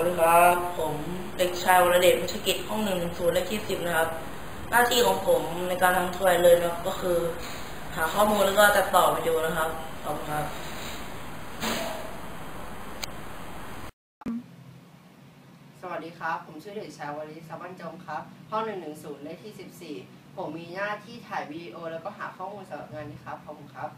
สวัสดีครับผมเด็กชายวรเดชวิชกิจห้องหนึ่งศูนย์เลขที่สิบนะครับ หน้าที่ของผมในการทำทัวร์เลยนะครับก็คือ หาข้อมูลแล้วก็ตัดต่อวิดีโอนะครับขอบคุณครับสวัสดีครับ ผมชื่อเด็กชายวลิศบันจงครับ ห้องหนึ่งหนึ่งศูนย์เลขที่สิบสี่ผมมีหน้าที่ถ่ายวีดีโอแล้วก็หาข้อมูลสำหรับงานนี้ครับขอบคุณครับ